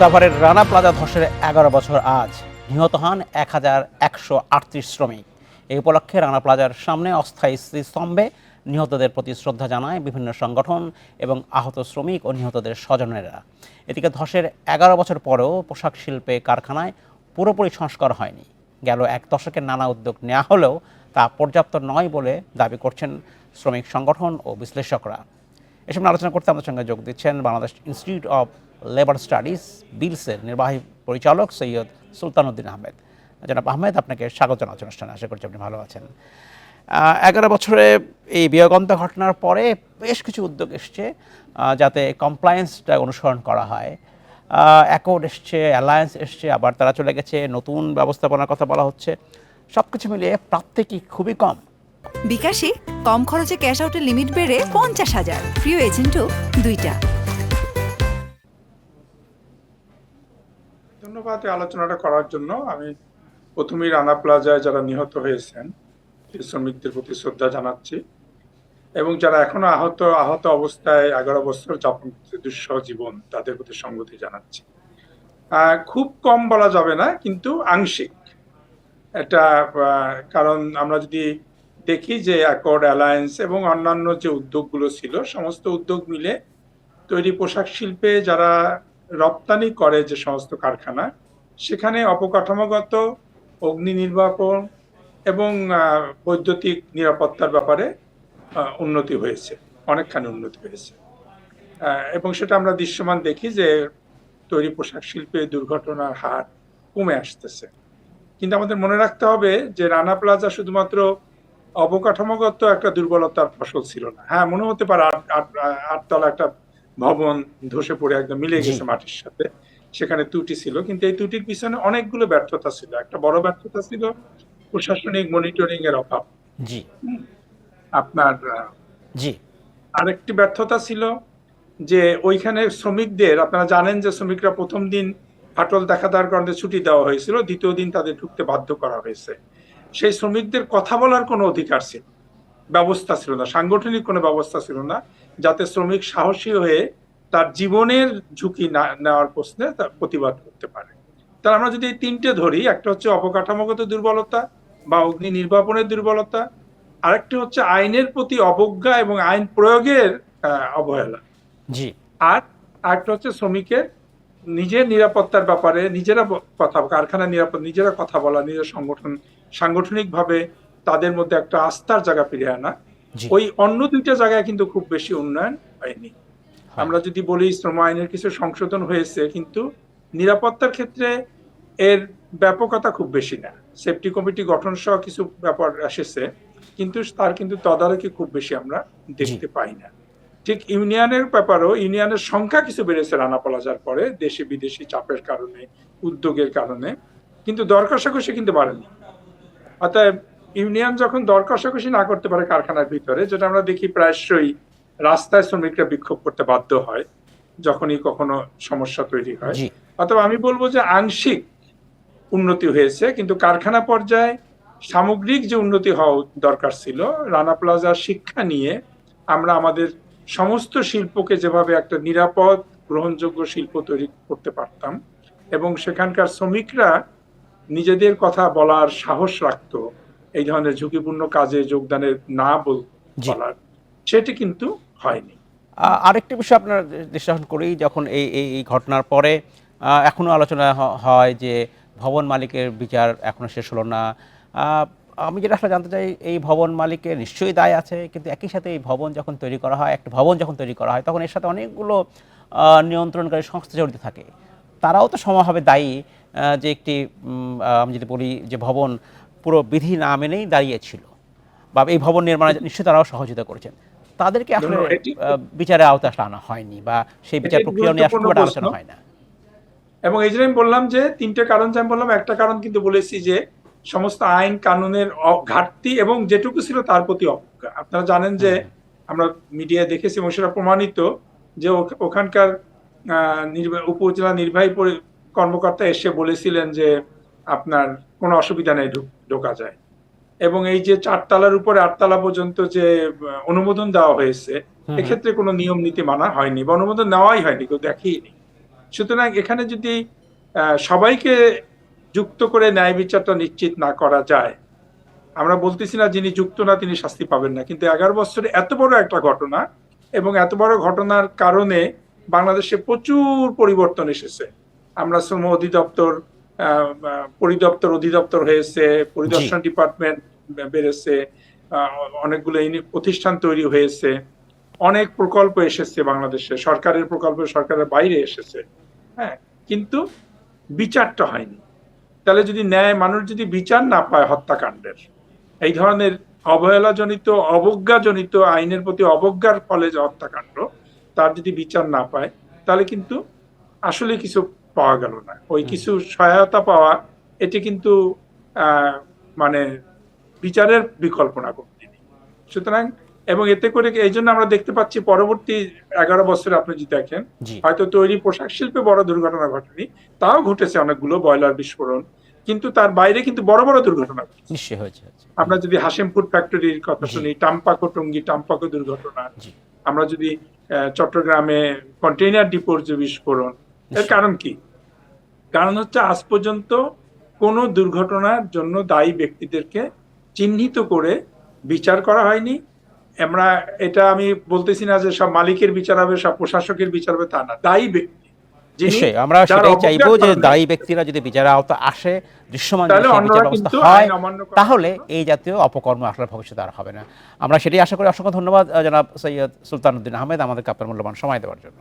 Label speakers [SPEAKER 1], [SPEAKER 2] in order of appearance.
[SPEAKER 1] সাভারের রানা প্লাজা ধসের এগারো বছর আজ। নিহত হন এক হাজার একশো আটত্রিশ শ্রমিক। এই উপলক্ষে রানা প্লাজার সামনে অস্থায়ী স্মৃতিস্তম্ভে নিহতদের প্রতি শ্রদ্ধা জানায় বিভিন্ন সংগঠন এবং আহত শ্রমিক ও নিহতদের স্বজনেরা। এদিকে ধসের এগারো বছর পরেও পোশাক শিল্পে কারখানায় পুরোপুরি সংস্কার হয়নি। গেল এক দশকের নানা উদ্যোগ নেওয়া হলেও তা পর্যাপ্ত নয় বলে দাবি করছেন শ্রমিক সংগঠন ও বিশ্লেষকরা। এসব আলোচনা করতে আমাদের সঙ্গে যোগ দিচ্ছেন Bangladesh institute of labour studies বিলসের নির্বাহী পরিচালক সৈয়দ সুলতানুদ্দিন আহমেদ। জনাব আহমেদ, আপনাকে স্বাগত জানাচ্ছি অনুষ্ঠানে। আশা করছি আপনি ভালো আছেন। এগারো বছরে এই বিয়োগন্ত ঘটনার পরে বেশ কিছু উদ্যোগ এসছে যাতে কমপ্লায়েন্সটা অনুসরণ করা হয়। অ্যাকর্ড এসছে অ্যালায়েন্স এসছে, আবার তারা চলে গেছে, নতুন ব্যবস্থাপনার কথা বলা হচ্ছে। সব কিছু মিলিয়ে প্রাপ্তি কি খুবই কম।
[SPEAKER 2] বিকাশে কম খরচে ক্যাশ আউটের লিমিট বেড়ে পঞ্চাশ হাজার। প্রিয় এজেন্টও দুইটা।
[SPEAKER 3] ধন্যবাদ আলোচনাটা করার জন্য। আমি প্রথমেই রানা প্লাজায় যারা নিহত হয়েছেন সেই শ্রমিকদের প্রতি শ্রদ্ধা জানাচ্ছি এবং যারা এখনও আহত আহত অবস্থায় এগারো বছর যাপন করছে, দুঃসহ জীবন, তাদের প্রতি সংগতি জানাচ্ছি। খুব কম বলা যাবে না, কিন্তু আংশিক। এটা কারণ আমরা যদি দেখি যে অ্যাকর্ড অ্যালায়েন্স এবং অন্যান্য যে উদ্যোগগুলো ছিল, সমস্ত উদ্যোগ মিলে তৈরি পোশাক শিল্পে যারা রপ্তানি করে যে সমস্ত কারখানা, সেখানে অপকাঠামোগত, অগ্নি নির্বাপন এবং বৈদ্যুতিক নিরাপত্তার ব্যাপারে উন্নতি হয়েছে, অনেকখানি উন্নতি হয়েছে। এবং সেটা আমরা দৃশ্যমান দেখি যে তৈরি পোশাক শিল্পে দুর্ঘটনার হার কমে আসতেছে। কিন্তু আমাদের মনে রাখতে হবে যে রানা প্লাজা শুধুমাত্র অবকাঠামোগত একটা দুর্বলতার ফসল ছিল না। হ্যাঁ মনে হতে পারে আট আট- আটতলা একটা ভবন ধসে পড়ে একদম মিলে গেছে মাটির সাথে। সেখানে ত্রুটি ছিল কিন্তু এই ত্রুটির পিছনে অনেকগুলো ব্যর্থতা ছিল। একটা বড় ব্যর্থতা ছিল প্রশাসনিক মনিটরিং এর অভাব।
[SPEAKER 1] জি।
[SPEAKER 3] আপনার
[SPEAKER 1] জি।
[SPEAKER 3] আরেকটি ব্যর্থতা ছিল যে ওইখানে শ্রমিকদের আপনারা জানেন যে শ্রমিকরা প্রথম দিন ফাটল দেখা দেওয়ার কারণে ছুটি দেওয়া হয়েছিল দ্বিতীয় দিন তাদের ঢুকতে বাধ্য করা হয়েছে। সেই শ্রমিকদের কথা বলার কোনো অধিকার ছিল ব্যবস্থা ছিল না সাংগঠনিক কোনো ব্যবস্থা ছিল না যাতে শ্রমিক সাহসী হয়ে তার জীবনের ঝুঁকি না নেওয়ার প্রশ্নে প্রতিবাদ করতে পারে। তাহলে আমরা যদি এই তিনটে ধরি একটা হচ্ছে অবকাঠামোগত দুর্বলতা বা অগ্নি নির্বাপনের দুর্বলতা আরেকটি হচ্ছে আইনের প্রতি অবজ্ঞা এবং আইন প্রয়োগের অবহেলা।
[SPEAKER 1] জি।
[SPEAKER 3] আর আরেকটা হচ্ছে শ্রমিকের নিজের নিরাপত্তার ব্যাপারে নিজেরা কথা কারখানা নিরাপদ নিজেরা কথা বলা নিজের সংগঠন সাংগঠনিকভাবে তাদের মধ্যে একটা আস্থার জায়গা ফিরে আনা। ওই অন্য দুইটা জায়গায় কিন্তু খুব বেশি উন্নয়ন হয়নি। আমরা যদি বলি শ্রম আইনের কিছু সংশোধন হয়েছে কিন্তু নিরাপত্তার ক্ষেত্রে এর ব্যাপকতা খুব বেশি না। সেফটি কমিটি গঠন সহ কিছু ব্যাপার এসেছে কিন্তু তার কিন্তু তদারকি খুব বেশি আমরা দেখতে পাই না। ঠিক ইউনিয়নের ব্যাপারেও ইউনিয়নের সংখ্যা কিছু বেড়েছে রানা প্লাজার পরে দেশে বিদেশি চাপের কারণে উদ্যোগের কারণে। কিন্তু দর কষাকষি কিন্তু বাড়েনি। অতএব ইউনিয়ন যখন দর কষাকষি না করতে পারে কারখানার ভিতরে যেটা আমরা দেখি প্রায়শই রাস্তায় শ্রমিকরা বিক্ষোভ করতে বাধ্য হয় যখনই কখনো সমস্যা তৈরি হয়। অথবা আমি বলব যে আংশিক উন্নতি হয়েছে কিন্তু কারখানা পর্যায়ে সামগ্রিক যে উন্নতি হওয়া দরকার ছিল রানা প্লাজার শিক্ষা নিয়ে আমরা আমাদের সমস্ত শিল্পকে যেভাবে একটা নিরাপদ গ্রহণযোগ্য শিল্প তৈরি করতে পারতাম এবং সেখানকার শ্রমিকরা নিজেদের কথা বলার সাহস রাখতো এই ধরনের ঝুঁকিপূর্ণ কাজে যোগদানের না। বলার সেটি কিন্তু হয়নি
[SPEAKER 1] আরেকটি বিষয় আপনার বিশ্লেষণ করি যখন এই এই ঘটনার পরে আহ, এখনও আলোচনা হয় যে ভবন মালিকের বিচার এখনও শেষ হলো না আমি যেটা আসলে জানতে চাই এই ভবন মালিকের নিশ্চয়ই দায় আছে কিন্তু একই সাথে এই ভবন যখন তৈরি করা হয় একটা ভবন যখন তৈরি করা হয় তখন এর সাথে অনেকগুলো নিয়ন্ত্রণকারী সংস্থা জড়িত থাকে। তারাও তো সমানভাবে দায়ী যে একটি আমি যদি বলি যে ভবন পুরো বিধি না মেনেই দাঁড়িয়েছিল বা এই ভবন নির্মাণে নিশ্চয়ই তারাও সহযোগিতা করেছেন। তাদেরকে আসলে বিচারের আওতায় আসলে আনা হয়নি বা সেই বিচার প্রক্রিয়া নিয়ে আসলে আলোচনা হয় না।
[SPEAKER 3] এবং এই জন্য আমি বললাম যে তিনটে কারণ যে আমি বললাম একটা কারণ কিন্তু বলেছি যে সমস্ত আইন কানুনের ঘাটতি এবং যেটুকু ছিল তার প্রতি অবজ্ঞা আপনারা জানেন যে আমরা মিডিয়ায় দেখেছি এবং সেটা প্রমাণিত যে ওখানকার উপজেলা নির্বাহী কর্মকর্তা এসে বলেছিলেন যে আপনার কোনো অসুবিধা নেই ঢোকা যায়। এবং এই যে চারতলার উপরে আটতলা পর্যন্ত যে অনুমোদন দেওয়া হয়েছে
[SPEAKER 1] হুম।
[SPEAKER 3] এক্ষেত্রে কোনো নিয়ম নীতি মানা হয়নি বা অনুমোদন নেওয়াই হয়নি কেউ দেখেইনি সুতরাং এখানে যদি আহ, সবাইকে যুক্ত করে ন্যায় বিচারটা নিশ্চিত না করা যায়। আমরা বলতেছি না যিনি যুক্ত না তিনি শাস্তি পাবেন না। কিন্তু এগারো বছরে এত বড় একটা ঘটনা এবং এত বড় ঘটনার কারণে বাংলাদেশে প্রচুর পরিবর্তন এসেছে। আমরা শ্রম অধিদপ্তর পরিদপ্তর অধিদপ্তর হয়েছে পরিদর্শন ডিপার্টমেন্ট বেড়েছে অনেকগুলো প্রতিষ্ঠান তৈরি হয়েছে। অনেক প্রকল্প এসেছে বাংলাদেশে সরকারের প্রকল্প সরকারের বাইরে এসেছে। হ্যাঁ কিন্তু বিচারটা হয়নি। তাহলে যদি ন্যায় মানুষ যদি বিচার না পায় হত্যাকাণ্ডের এই ধরনের অবহেলাজনিত অবজ্ঞাজনিত আইনের প্রতি অবজ্ঞার ফলে যে হত্যাকাণ্ড তার যদি বিচার না পায় তাহলে কিন্তু আসলে কিছু পাওয়া গেল না। ওই কিছু সহায়তা পাওয়া এটি কিন্তু আহ, মানে বিচারের বিকল্প না সুতরাং এবং এতে করে এই জন্য আমরা দেখতে পাচ্ছি পরবর্তী এগারো বছরে আপনি যদি দেখেন হয়তো তৈরি পোশাক শিল্পে বড় দুর্ঘটনা ঘটেনি তাও ঘটেছে অনেকগুলো বয়লার বিস্ফোরণ কিন্তু তার বাইরে কিন্তু বড় বড় দুর্ঘটনা ঘটেছে। আমরা যদি হাসিমপুর ফ্যাক্টরির কথা শুনি টাম্পাকো টঙ্গি টাম্পাকো দুর্ঘটনা আমরা যদি চট্টগ্রামে কন্টেইনার ডিপোর যে বিস্ফোরণ এর কারণ কি? কারণ হচ্ছে আজ পর্যন্ত কোনো দুর্ঘটনার জন্য দায়ী ব্যক্তিদেরকে চিহ্নিত করে বিচার করা হয়নি আমরা এটা আমি বলতেছি না যে সব মালিকের বিচার হবে সব প্রশাসকের বিচার হবে তা না। দায়ী ব্যক্তি
[SPEAKER 1] আমরা সেটাই চাইব যে দায়ী ব্যক্তিরা যদি বিচারের আওতা আসে দৃশ্যমান হয় তাহলে এই জাতীয় অপকর্ম আসলে ভবিষ্যতে আর হবে না। আমরা সেটাই আশা করি। অসংখ্য ধন্যবাদ জনাব সৈয়দ সুলতানুদ্দিন আহমেদ আমাদের কাপের মূল্যবান সময় দেওয়ার জন্য।